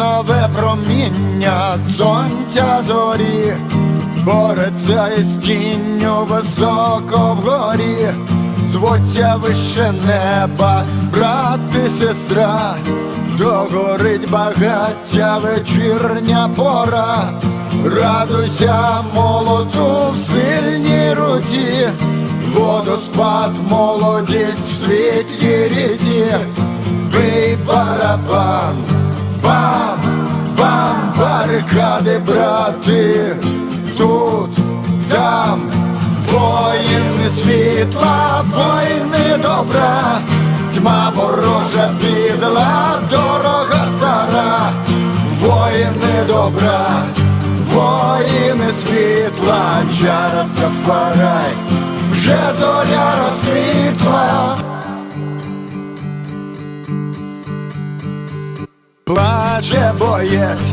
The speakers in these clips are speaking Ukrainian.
малинове проміння сонця зорі, бореться із тінню високо вгорі, звуться вище неба, брат і сестра, догорить багаття вечірня пора, радуйся молоду в сильній руці, водоспад, молодість в світлій ріці. Брати, тут, там, воїни світла, воїни добра, тьма ворожа підла, дорога стара, воїни добра, воїни світла, чара Стафарай, вже зоря розквітла. Плаче боєць,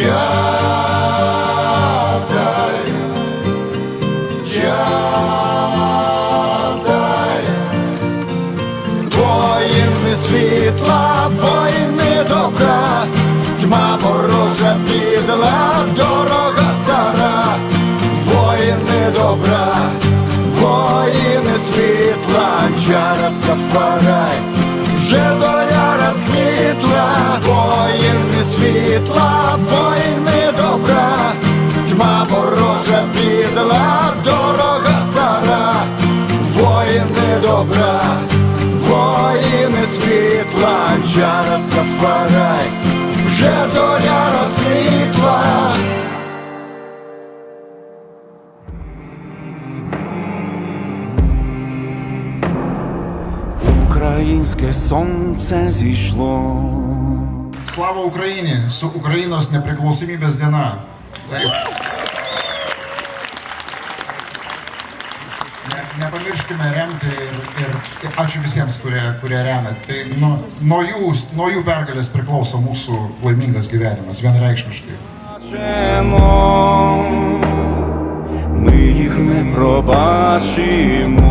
чадай. Чадай, воїни світла, воїни добра, тьма ворожа підла, дорога стара, воїни добра, воїни світла, чара Стафарай, вже зоря розквітла, воїни світла, воїни добра, тьма ворожа підла, Українське сонце зійшло. Слава su Ukrainos nepriklausomybės diena. Taip. Ne, nepamirškime remti ir, ir, ir ačiū visiems, kurie, kurie remia. Tai nuo, nuo, jų, nuo jų pergalės priklauso mūsų laimingas gyvenimas, vienareikšmiškai. Ми їх не пробачимо,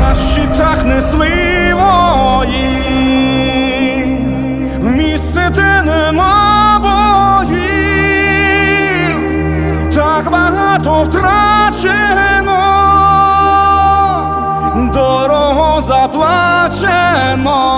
на щитах несли вої, в місце, те нема боїв, так багато втрачено, дорого заплачено,